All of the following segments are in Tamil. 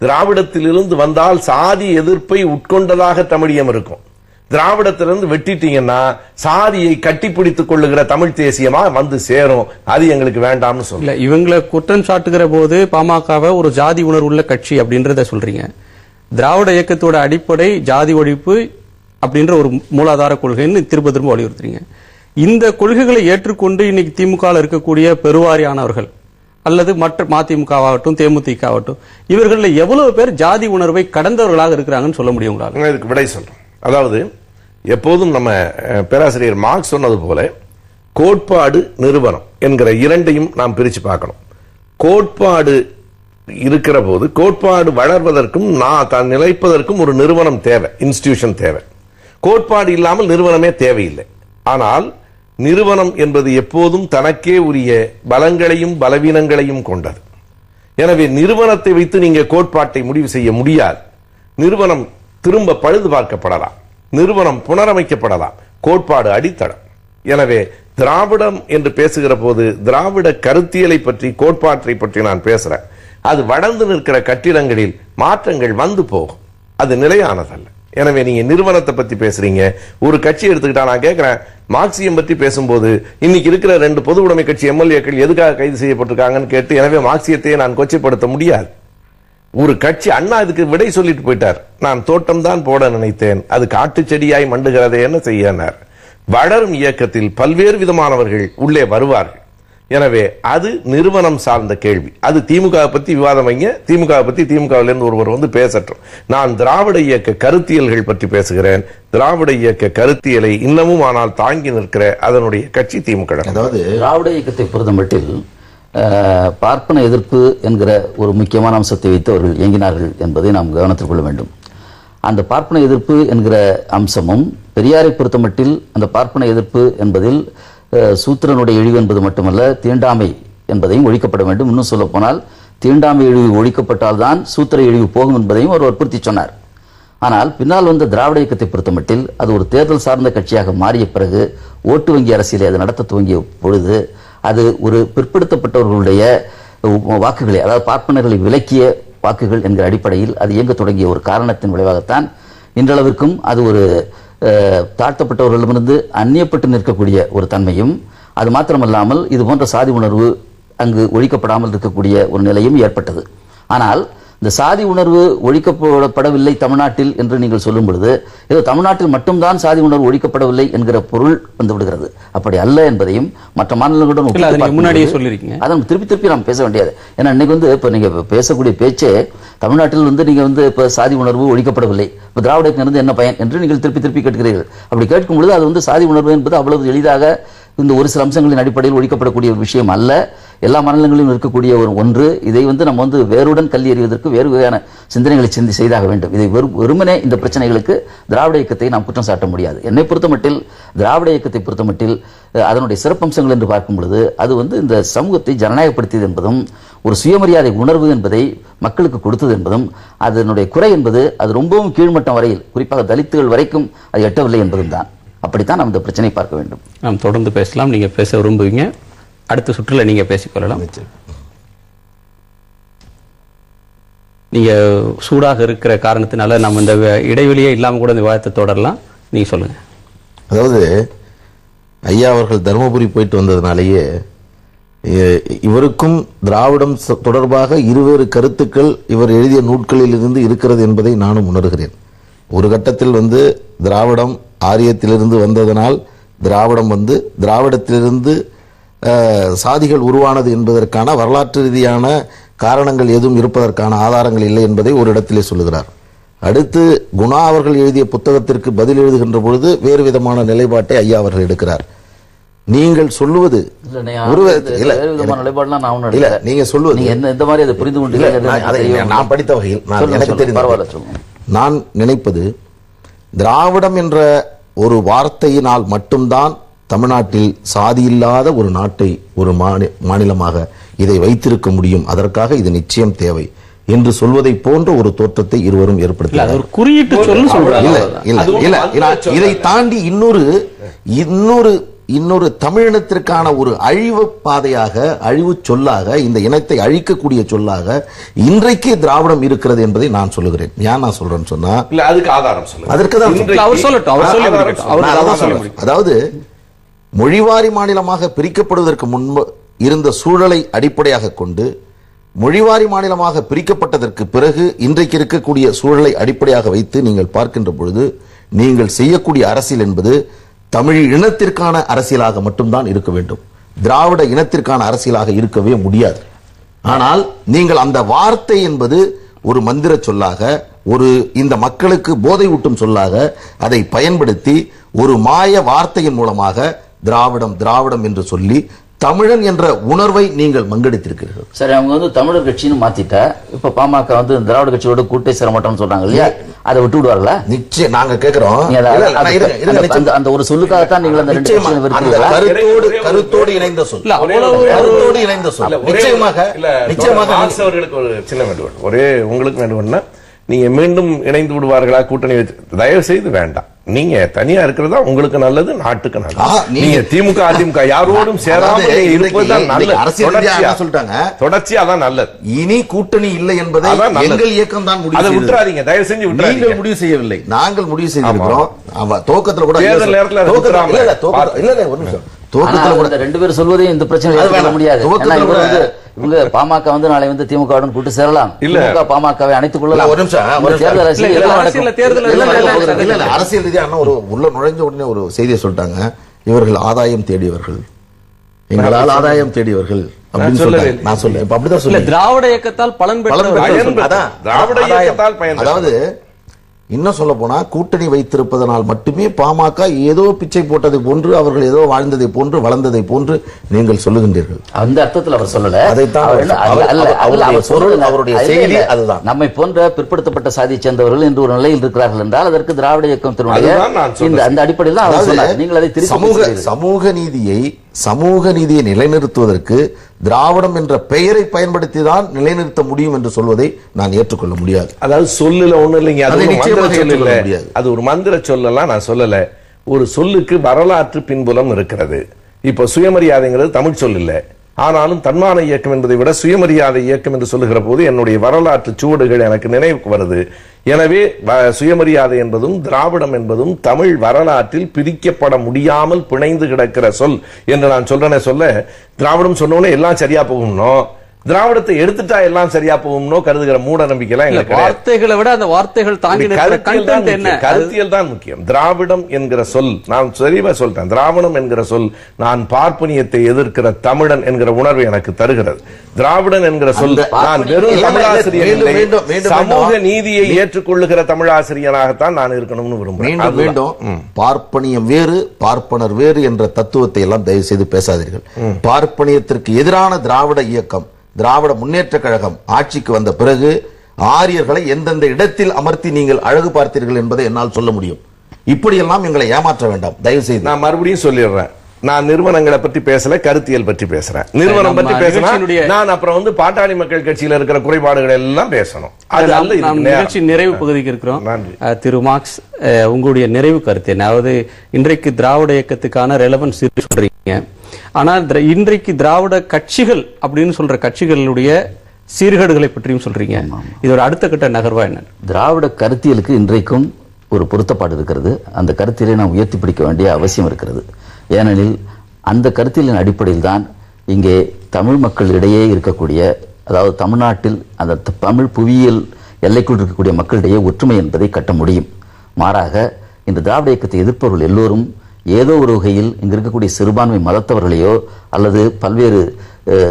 திராவிடத்திலிருந்து வந்தால் சாதி எதிர்ப்பை உட்கொண்டதாக தமிழியம் இருக்கும். திராவிடத்திலிருந்து வெட்டிட்டீங்கன்னா சாதியை கட்டிப்பிடித்துக் கொள்ளுகிற தமிழ் தேசியமா வந்து சேரும். அது எங்களுக்கு வேண்டாம்னு சொல்ல இவங்களை குற்றம் சாட்டுகிற போது பாமகவை ஒரு ஜாதி உணர்வுள்ள கட்சி அப்படின்றத சொல்றீங்க. திராவிட இயக்கத்தோட அடிப்படை ஜாதி ஒழிப்பு அப்படின்ற ஒரு மூலாதார கொள்கைன்னு திரும்ப திரும்ப வலியுறுத்துறீங்க. இந்த கொள்கைகளை ஏற்றுக்கொண்டு இன்னைக்கு திமுக இருக்கக்கூடிய பெருவாரியானவர்கள் அல்லது மற்ற மதிமுகவாகட்டும் தேமுதிக ஆகட்டும் இவர்களில் எவ்வளவு பேர் ஜாதி உணர்வை கடந்தவர்களாக இருக்கிறாங்கன்னு சொல்ல முடியும் உங்களால்? இதுக்கு விடை சொல்றேன். அதாவது எப்போதும் நம்ம பேராசிரியர் மார்க்ஸ் சொன்னது போல கோட்பாடு நிறுவனம் என்கிற இரண்டையும் நாம் பிரித்து பார்க்கணும். கோட்பாடு இருக்கிற போது கோட்பாடு வளர்வதற்கும் நான் தான் நிலைப்பதற்கும் ஒரு நிறுவனம் தேவை இன்ஸ்டிடியூஷன் தேவை. கோட்பாடு இல்லாமல் நிறுவனமே தேவையில்லை. ஆனால் நிறுவனம் என்பது எப்போதும் தனக்கே உரிய பலங்களையும் பலவீனங்களையும் கொண்டது. எனவே நிறுவனத்தை வைத்து நீங்க கோட்பாட்டை முடிவு செய்ய முடியாது. நிறுவனம் திரும்ப பழுது பார்க்கப்படலாம். நிறுவனம் புனரமைக்கப்படலாம். கோட்பாடு அடித்தளம். எனவே திராவிடம் என்று பேசுகிற போது திராவிட கருத்தியலை பற்றி கோட்பாட்டை பற்றி நான் பேசுறேன். அது வளர்ந்து நிற்கிற கட்டிடங்களில் மாற்றங்கள் வந்து போகும். அது நிலையானதல்ல. எனவே நீங்க நிறுவனத்தை பத்தி பேசுறீங்க. ஒரு கட்சி எடுத்துக்கிட்டா நான் கேட்கிறேன் மார்க்சியம் பற்றி பேசும்போது இன்னைக்கு இருக்கிற ரெண்டு பொது உடைமை கட்சி எம்எல்ஏக்கள் எதுக்காக கைது செய்யப்பட்டிருக்காங்கன்னு கேட்டு எனவே மார்க்சியத்தையே நான் கொச்சைப்படுத்த முடியாது. ஒரு கட்சி அண்ணா இதுக்கு விடை சொல்லிட்டு போயிட்டார். நான் தோட்டம் தான் போட நினைத்தேன். அது காட்டு செடியாய் மண்டுகிறதே என்ன செய்யனர். வளரும் இயக்கத்தில் பல்வேறு விதமானவர்கள் உள்ளே வருவார்கள். எனவே அது நிறுவனம் சார்ந்த கேள்வி. அது திமுக பத்தி விவாதம் வைங்க. திமுக பத்தி திமுகவில இருந்து ஒருவர் வந்து பேசட்டும். நான் திராவிட இயக்க கருத்தியல்கள் பற்றி பேசுகிறேன். திராவிட இயக்க கருத்தியலை இன்னமும் ஆனால் தாங்கி நிற்கிற அதனுடைய கட்சி திமுக அதாவது திராவிட இயக்கத்தை பொறுத்தமட்டில் பார்ப்பன எதிர்ப்பு என்கிற ஒரு முக்கியமான அம்சத்தை வைத்து அவர்கள் இயங்கினார்கள் என்பதை நாம் கவனத்தில் கொள்ள வேண்டும். அந்த பார்ப்பன எதிர்ப்பு என்கிற அம்சமும் பெரியாரை பொறுத்தமட்டில் அந்த பார்ப்பன எதிர்ப்பு என்பதில் சூத்திரனுடைய இழிவு என்பது மட்டுமல்ல தீண்டாமை என்பதையும் ஒழிக்கப்பட வேண்டும். இன்னும் சொல்ல போனால் தீண்டாமை இழிவு ஒழிக்கப்பட்டால்தான் சூத்திர இழிவு போகும் என்பதையும் அவர் வற்புறுத்தி சொன்னார். ஆனால் பின்னால் வந்த திராவிட இயக்கத்தை பொறுத்தமட்டில் அது ஒரு தேர்தல் சார்ந்த கட்சியாக மாறிய பிறகு ஓட்டு வங்கி அரசியலை அது நடத்த துவங்கிய பொழுது அது ஒரு பிற்படுத்தப்பட்டவர்களுடைய வாக்குகளை அதாவது பார்ப்பனர்களை விலக்கிய வாக்குகள் என்கிற அடிப்படையில் அது இயங்க தொடங்கிய ஒரு காரணத்தின் விளைவாகத்தான் இன்றளவிற்கும் அது ஒரு தாழ்த்தப்பட்டவர்களிடமிருந்து அந்நியப்பட்டு நிற்கக்கூடிய ஒரு தன்மையும் அது மாத்திரமல்லாமல் இது போன்ற சாதி உணர்வு அங்கு ஒழிக்கப்படாமல் இருக்கக்கூடிய ஒரு நிலையும் ஏற்பட்டது. ஆனால் இந்த சாதி உணர்வு ஒழிக்கப்படவில்லை தமிழ்நாட்டில் என்று நீங்கள் சொல்லும் பொழுது ஏதோ தமிழ்நாட்டில் மட்டும்தான் சாதி உணர்வு ஒழிக்கப்படவில்லை என்கிற பொருள் வந்து விடுகிறது. அப்படி அல்ல என்பதையும் மற்ற மாநிலங்களுடன் முன்னாடியே சொல்லியிருக்கீங்க. அதை திருப்பி திருப்பி நாம் பேச வேண்டியது. ஏன்னா இன்னைக்கு வந்து இப்ப நீங்க பேசக்கூடிய பேச்சே தமிழ்நாட்டில் வந்து நீங்க வந்து இப்ப சாதி உணர்வு ஒழிக்கப்படவில்லை. இப்ப திராவிட இயக்கம் இருந்து என்ன பயன் என்று நீங்கள் திருப்பி திருப்பி கேட்கிறீர்கள். அப்படி கேட்கும் பொழுது அது வந்து சாதி உணர்வு என்பது அவ்வளவு எளிதாக இந்த ஒரு சில அம்சங்களின் அடிப்படையில் ஒழிக்கப்படக்கூடிய ஒரு விஷயம் அல்ல. எல்லா மாநிலங்களிலும் இருக்கக்கூடிய ஒரு ஒன்று. இதை வந்து நம்ம வந்து வேறுடன் கல்வி எறிவதற்கு வேறு வகையான சிந்தனைகளை சிந்தி செய்தாக வேண்டும். இதை வெறும் வெறுமனே இந்த பிரச்சனைகளுக்கு திராவிட இயக்கத்தை நாம் குற்றம் சாட்ட முடியாது. என்னை பொறுத்தமட்டில் திராவிட இயக்கத்தை பொறுத்தமட்டில் அதனுடைய சிறப்பம்சங்கள் என்று பார்க்கும் பொழுது அது வந்து இந்த சமூகத்தை ஜனநாயகப்படுத்தியது என்பதும் ஒரு சுயமரியாதை உணர்வு என்பதை மக்களுக்கு கொடுத்தது என்பதும் அதனுடைய குறை என்பது அது ரொம்பவும் கீழ்மட்டம் வரையில் குறிப்பாக தலித்துகள் வரைக்கும் அது எட்டவில்லை என்பதும் தான். அப்படித்தான் நாம் இந்த பிரச்சனை பார்க்க வேண்டும். நாம் தொடர்ந்து பேசலாம். நீங்கள் பேச விரும்புவீங்க. அடுத்த சுற்றுல நீங்க பேசிக்கொள்ளலாம். நீங்க சூடாக இருக்கிற காரணத்தினால நம்ம இந்த இடைவெளியே இல்லாம கூட இந்த விவாதத்தை தொடரலாம். நீங்க சொல்லுங்க. அதாவது ஐயா அவர்கள் தருமபுரி போயிட்டு வந்ததுனாலேயே இவருக்கும் திராவிடம் தொடர்பாக இருவேறு கருத்துக்கள் இவர் எழுதிய நூட்களில் இருந்து இருக்கிறது என்பதை நானும் உணர்கிறேன். ஒரு கட்டத்தில் வந்து திராவிடம் ஆரியத்திலிருந்து வந்ததனால் திராவிடம் வந்து திராவிடத்திலிருந்து சாதிகள் உருவானது என்பதற்கான வரலாற்று ரீதியான காரணங்கள் எதுவும் இருப்பதற்கான ஆதாரங்கள் இல்லை என்பதை ஒரு இடத்திலே சொல்லுகிறார் அடுத்து குணா அவர்கள் எழுதிய புத்தகத்திற்கு பதில் எழுதுகின்ற பொழுது வேறு விதமான நிலைப்பாட்டை ஐயா அவர்கள் எடுக்கிறார் நீங்கள் சொல்லுவது. நீங்க சொல்லுவது என்ன இந்த மாதிரி அதை புரிந்து கொண்டீங்க நான் அதை நான் படித்த வகையில் நான் எனக்கு. சொல்லுங்க. நான் நினைப்பது திராவிடம் என்ற ஒரு வார்த்தையினால் மட்டும்தான் தமிழ்நாட்டில் சாதி இல்லாத ஒரு நாட்டை ஒரு மாநி- மாநிலமாக இதை வைத்திருக்க முடியும். அதற்காக இது நிச்சயம் தேவை. என்று சொல்வதை போன்ற ஒரு தோற்றத்தை இருவரும் ஏற்படுத்தினார். இதை தாண்டி இன்னொரு இன்னொரு இன்னொரு தமிழினத்திற்கான ஒரு அழிவு பாதையாக அழிவு சொல்லாக இந்த இனத்தை அழிக்கக்கூடிய சொல்லாக இன்றைக்கு திராவிடம் இருக்கிறது என்பதை நான் சொல்லுகிறேன். ஏன் நான் சொல்றேன்னு சொன்னா இல்ல அதுக்கு ஆதாரம் சொல்லுங்க. அதற்கு தான். அதாவது மொழிவாரி மாநிலமாக பிரிக்கப்படுவதற்கு முன்பு இருந்த சூழலை அடிப்படையாக கொண்டு மொழிவாரி மாநிலமாக பிரிக்கப்பட்டதற்கு பிறகு இன்றைக்கு இருக்கக்கூடிய சூழலை அடிப்படையாக வைத்து நீங்கள் பார்க்கின்ற பொழுது நீங்கள் செய்யக்கூடிய அரசியல் என்பது தமிழ் இனத்திற்கான அரசியலாக மட்டும்தான் இருக்க வேண்டும். திராவிட இனத்திற்கான அரசியலாக இருக்கவே முடியாது. ஆனால் நீங்கள் அந்த வார்த்தை என்பது ஒரு மந்திர சொல்லாக ஒரு இந்த மக்களுக்கு போதை ஊட்டும் சொல்லாக அதை பயன்படுத்தி ஒரு மாய வார்த்தையின் மூலமாக திராவிடம் திராவிடம் என்று சொல்லி தமிழன் என்ற உணர்வை நீங்கள் மங்கடித்திருக்கிறீர்கள். சரி அவங்க வந்து தமிழர் கட்சின்னு மாத்திட்டா இப்ப பாமக வந்து திராவிட கட்சியோட கூட்டே சேர மாட்டோம்னு சொல்றாங்க இல்லையா? அதை விட்டு விடுவார்களா? நிச்சயம் நாங்க கேட்கிறோம் இல்ல, அந்த- ஒரு சொல்லுக்காகத்தான் நீங்கள் அந்த கருத்தோடு கருத்தோடு இணைந்த சொல். கருத்தோடு இணைந்த சொல். நிச்சயமாக இல்ல, நிச்சயமாக அவர்களுக்கு ஒரு சின்ன வேண்டுகோள். ஒரே உங்களுக்கு வேண்டுகோள்னா நீங்க மீண்டும் இணைந்து விடுவார்களா? கூட்டணி வச்சு தயவு செய்து வேண்டாம். நீங்க தனியா இருக்கிறதா உங்களுக்கு நல்லது நாட்டுக்கு நல்லது. நீங்க- திமுக அதிமுக யாரோடும் இன்னைக்கு- இருப்பதுதான் நல்லது. சொல்லிட்டாங்க? தொடர்ச்சியா தான் நல்லது. இனி கூட்டணி இல்லை என்பதை. எங்கள் இயக்கம் தான் முடிவு அதை. விட்டுறாதீங்க தயவு செஞ்சு நீங்கள் முடிவு செய்யவில்லை. நாங்கள் முடிவு செய்திருக்கிறோம். அவ துவக்கத்துல கூட தேர்தல் நேரத்துல இல்ல, இல்ல, ஒரு நிமிஷம். ஆனா கூட ரெண்டு பேரும் சொல்வதையும் இந்த பிரச்சனை. முடியாது. இவங்க பாமக வந்து நாளை வந்து திமுகவுடன் கூட்டு சேரலாம். இல்ல. பாமகவை அணைத்துக் கொள்ளலாம். ஒரு நிமிஷம், அரசியல் இல்ல, எல்லாம் அரசியல்ல நடக்கும். தேர்தல் இல்ல, எல்லாம் இல்ல, நடக்க இல்ல, போகுது. இல்ல, இல்ல, அரசியல் ரீதியா அண்ணா ஒரு உள்ள நுழைஞ்ச உடனே ஒரு செய்தியை சொல்லிட்டாங்க. இவர்கள் ஆதாயம் தேடியவர்கள். எங்களால் ஆதாயம் தேடியவர்கள் நான் சொல்ல இப்ப அப்படிதான் இல்ல சொல்லி. திராவிட இயக்கத்தால் பலன் பெற்ற. அதாவது இன்னும் சொல்ல போனா கூட்டணி வைத்திருப்பதனால் மட்டுமே பாமக ஏதோ பிச்சை போட்டதை போன்று அவர்கள் ஏதோ வாழ்ந்ததை போன்று வளர்ந்ததை போன்று நீங்கள் சொல்லுகின்றீர்கள் அந்த அர்த்தத்தில் அவர் சொல்லல அதைத்தான் அவருடைய செய்தி. அதுதான். நம்மை போன்ற பிற்படுத்தப்பட்ட சாதியை சேர்ந்தவர்கள் என்று ஒரு நிலையில் இருக்கிறார்கள் என்றால் அதற்கு திராவிட சொல்றேன். இந்த அந்த அடிப்படையில் தான் அவர் அதாவது சொன்னார் நீங்கள் அதை சமூக. சமூக நீதியை சமூக நீதியை நிலைநிறுத்துவதற்கு திராவிடம் என்ற பெயரை பயன்படுத்தி தான் நிலைநிறுத்த முடியும் என்று சொல்வதை நான் ஏற்றுக்கொள்ள முடியாது. அதாவது சொல்லுல ஒண்ணு இல்லைங்க. அது அதை ஒரு மந்திர சொல்லலாம் நான் சொல்லல. ஒரு சொல்லுக்கு வரலாற்று பின்புலம் இருக்கிறது. இப்ப சுயமரியாதைங்கிறது தமிழ் சொல் இல்ல ஆனாலும் தன்மான இயக்கம் என்பதை விட சுயமரியாதை இயக்கம் என்று சொல்லுகிற போது என்னுடைய வரலாற்று சுவடுகள் எனக்கு நினைவுக்கு வருது. எனவே வ- சுயமரியாதை என்பதும் திராவிடம் என்பதும் தமிழ் வரலாற்றில் பிரிக்கப்பட முடியாமல் பிணைந்து கிடக்கிற சொல் என்று நான் சொல்றேன்னு சொல்ல திராவிடம் சொன்னோன்னே எல்லாம் சரியா போகணும் திராவிடத்தை எடுத்துட்டா எல்லாம் சரியா போகும்னோ கருதுகிற மூட எங்களுக்கு கிடையாது. வார்த்தைகளை விட அந்த வார்த்தைகள் தாங்கி கருத்தியல் தான் முக்கியம். திராவிடம் என்கிற சொல் நான் தெளிவா சொல்லிட்டேன். திராவிடம் என்கிற சொல் நான் பார்ப்பனியத்தை எதிர்க்கிற தமிழன் என்கிற உணர்வை எனக்கு தருகிறது. திராவிடன் என்கிற சொல் நான் வெறும் தமிழாசிரியர் சமூக. நீதியை ஏற்றுக்கொள்ளுகிற தமிழாசிரியனாகத்தான் நான் இருக்கணும்னு அதுதான். மீண்டும் பார்ப்பனியம் வேறு பார்ப்பனர் வேறு என்ற தத்துவத்தை எல்லாம் தயவு செய்து பேசாதீர்கள் பார்ப்பனியத்திற்கு எதிரான திராவிட இயக்கம் திராவிட முன்னேற்ற கழகம் ஆட்சிக்கு வந்த பிறகு ஆரியர்களை எந்தெந்த இடத்தில் அமர்த்தி நீங்கள் அழகு பார்த்தீர்கள் என்பதை என்னால் சொல்ல முடியும். இப்படியெல்லாம் எங்களை ஏமாற்ற வேண்டாம். தயவு செய்து நான் மறுபடியும் சொல்லிடுறேன். நான் நிறுவனங்களை பற்றி பேசல கருத்தியல் பற்றி பேசுறேன். நிறுவனம் பற்றி பேசினா நான் அப்புறம் வந்து பாட்டாளி மக்கள் கட்சியில இருக்கிற குறைபாடுகள் எல்லாம் பேசணும். அது அல்ல. நிகழ்ச்சி நிறைவு பகுதிக்கு இருக்கிறோம். திரு மார்க்ஸ் அஹ், உங்களுடைய நிறைவு கருத்து என்ன? அதாவது இன்றைக்கு திராவிட இயக்கத்துக்கான ரெலவன்ஸ் சொல்றீங்க. ஆனா திர- இன்றைக்கு திராவிட கட்சிகள் அப்படின்னு சொல்ற கட்சிகளுடைய சீர்கேடுகளை பற்றியும் சொல்றீங்க. இதோட அடுத்த கட்ட நகர்வா என்ன? திராவிட கருத்தியலுக்கு இன்றைக்கும் ஒரு பொருத்தப்பாடு இருக்கிறது. அந்த கருத்தியலை நாம் உயர்த்தி பிடிக்க வேண்டிய அவசியம் இருக்கிறது. ஏனெனில் அந்த கருத்தியலின் அடிப்படையில் தான் இங்கே தமிழ் மக்கள் இடையே இருக்கக்கூடிய அதாவது தமிழ்நாட்டில் அந்த தமிழ் புவியியல் எல்லைக்குள் இருக்கக்கூடிய மக்களிடையே ஒற்றுமை என்பதை கட்ட முடியும். மாறாக இந்த திராவிட இயக்கத்தை எதிர்ப்பவர்கள் எல்லோரும் ஏதோ ஒரு வகையில் இங்கு இருக்கக்கூடிய சிறுபான்மை மதத்தவர்களையோ அல்லது பல்வேறு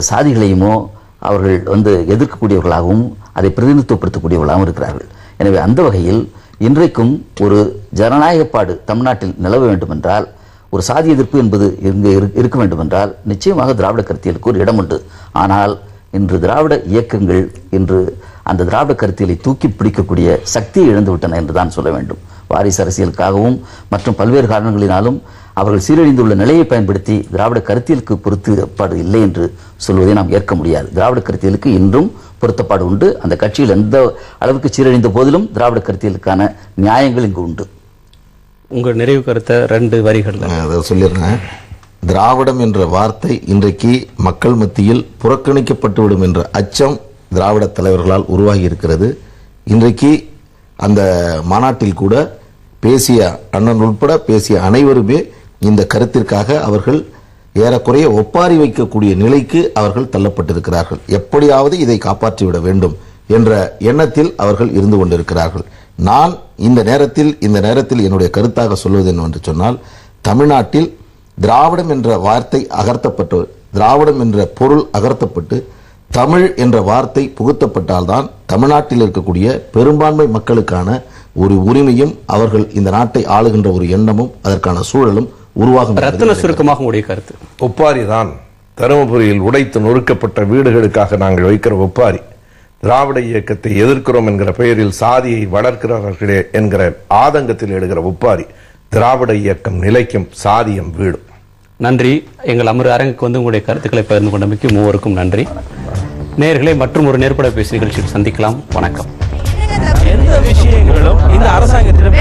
சாதிகளையுமோ அவர்கள் வந்து எதிர்க்கக்கூடியவர்களாகவும் அதை பிரதிநிதித்துவப்படுத்தக்கூடியவர்களாகவும் இருக்கிறார்கள். எனவே அந்த வகையில் இன்றைக்கும் ஒரு ஜனநாயகப்பாடு தமிழ்நாட்டில் நிலவ வேண்டுமென்றால் ஒரு சாதி எதிர்ப்பு என்பது இங்கு இரு- இருக்க வேண்டுமென்றால் நிச்சயமாக திராவிட கருத்தியலுக்கு ஒரு இடம் உண்டு ஆனால் இன்று திராவிட இயக்கங்கள் இன்று அந்த திராவிட கருத்தியலை தூக்கி பிடிக்கக்கூடிய சக்தியை இழந்துவிட்டன என்று தான் சொல்ல வேண்டும். வாரிசு அரசியலுக்காகவும் மற்றும் பல்வேறு காரணங்களினாலும் அவர்கள் சீரழிந்துள்ள நிலையை பயன்படுத்தி திராவிட கருத்தியலுக்கு பொருத்தப்பாடு இல்லை என்று சொல்வதை நாம் ஏற்க முடியாது. திராவிட கருத்தியலுக்கு இன்றும் பொருத்தப்பாடு உண்டு. அந்த கட்சியில் எந்த அளவுக்கு சீரழிந்த போதிலும் திராவிட கருத்தியலுக்கான நியாயங்கள் இங்கு உண்டு. உங்க நிறைவு கருத்தை ரெண்டு வரிகள்ல. நான் அதை சொல்லிடுறேன். திராவிடம் என்ற வார்த்தை இன்றைக்கு மக்கள் மத்தியில் புறக்கணிக்கப்பட்டுவிடும் என்ற அச்சம் திராவிட தலைவர்களால் உருவாகி இருக்கிறது. இன்றைக்கு அந்த மாநாட்டில் கூட பேசிய அண்ணன் உட்பட பேசிய அனைவருமே இந்த கருத்திற்காக அவர்கள் ஏறக்குறைய ஒப்பாரி வைக்கக்கூடிய நிலைக்கு அவர்கள் தள்ளப்பட்டிருக்கிறார்கள். எப்படியாவது இதை காப்பாற்றிவிட வேண்டும் என்ற எண்ணத்தில் அவர்கள் இருந்து கொண்டிருக்கிறார்கள். நான் இந்த நேரத்தில் இந்த நேரத்தில் என்னுடைய கருத்தாக சொல்வது என்னவென்று சொன்னால் தமிழ்நாட்டில் திராவிடம் என்ற வார்த்தை அகர்த்தப்பட்டு திராவிடம் என்ற பொருள் அகர்த்தப்பட்டு தமிழ் என்ற வார்த்தை புகுத்தப்பட்டால்தான் தமிழ்நாட்டில் இருக்கக்கூடிய பெரும்பான்மை மக்களுக்கான ஒரு உரிமையும் அவர்கள் இந்த நாட்டை ஆளுகின்ற ஒரு எண்ணமும் அதற்கான சூழலும் உருவாகும் ரத்தின சுருக்கமாக உங்களுடைய கருத்து. ஒப்பாரி தான் தருமபுரியில் உடைத்து நொறுக்கப்பட்ட வீடுகளுக்காக நாங்கள் வைக்கிற ஒப்பாரி. திராவிட இயக்கத்தை எதிர்க்கிறோம் என்கிற பெயரில் சாதியை வளர்க்கிறார்களே என்கிற ஆதங்கத்தில் எடுக்கிற ஒப்பாரி திராவிட இயக்கம் நிலைக்கும் சாதியம் வீடும். நன்றி. எங்கள் அமர் அரங்குக்கு வந்து உங்களுடைய கருத்துக்களை பகிர்ந்து கொண்டமைக்கு மூவருக்கும் நன்றி. நேயர்களே மற்றும் ஒரு நேர்பட பேசு நிகழ்ச்சியில் சந்திக்கலாம். வணக்கம். கருத்துக்களும் இந்த அரசாங்கத்திடம்